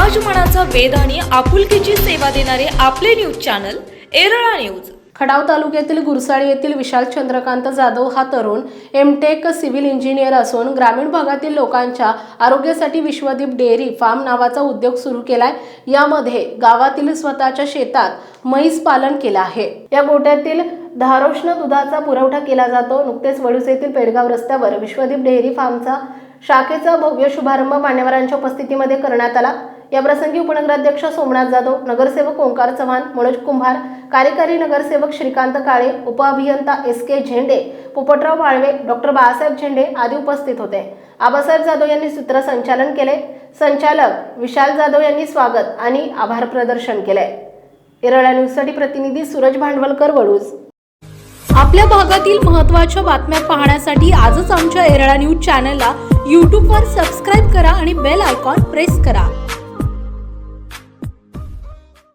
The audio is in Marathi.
समाज मनाचा वेध आणि आपुलकीची सेवा देणारे आपले न्यूज चॅनल एरळा न्यूज. खडाव तालुक्यातील गुरसाळी येथील विशाल चंद्रकांत जाधव हा तरुण एमटेक सिव्हिल इंजिनियर असून ग्रामीण भागातील लोकांच्या आरोग्यासाठी विश्वदीप डेअरी फार्म नावाचा उद्योग सुरू केलाय. यामध्ये गावातील स्वतःच्या शेतात म्हैस पालन केलं आहे. या गोट्यातील धारोष्ण दुधाचा पुरवठा केला जातो. नुकतेच वडूस येथील पेडगाव रस्त्यावर विश्वदीप डेअरी फार्मचा शाखेचा भव्य शुभारंभ मान्यवरांच्या उपस्थितीमध्ये करण्यात आला. या प्रसंगी उपनगराध्यक्ष सोमनाथ जाधव नगरसेवक ओंकार चव्हाण मनोज कुंभार कार्यकारी नगरसेवक श्रीकांत काळे उपअभियंता एस के झेंडे पोपटराव माळवे डॉक्टर बाळासाहेब झेंडे आदी उपस्थित होते. आबासाहेब जाधव यांनी सूत्रसंचालन केले. संचालक विशाल जाधव यांनी स्वागत आणि आभार प्रदर्शन केले. येरळा न्यूजसाठी प्रतिनिधी सूरज भांडवलकर वडूज. आपल्या भागातील महत्त्वाच्या बातम्या पाहण्यासाठी आजच आमच्या एरळा न्यूज चॅनलला यूट्यूबवर सबस्क्राईब करा आणि बेल आयकॉन प्रेस करा.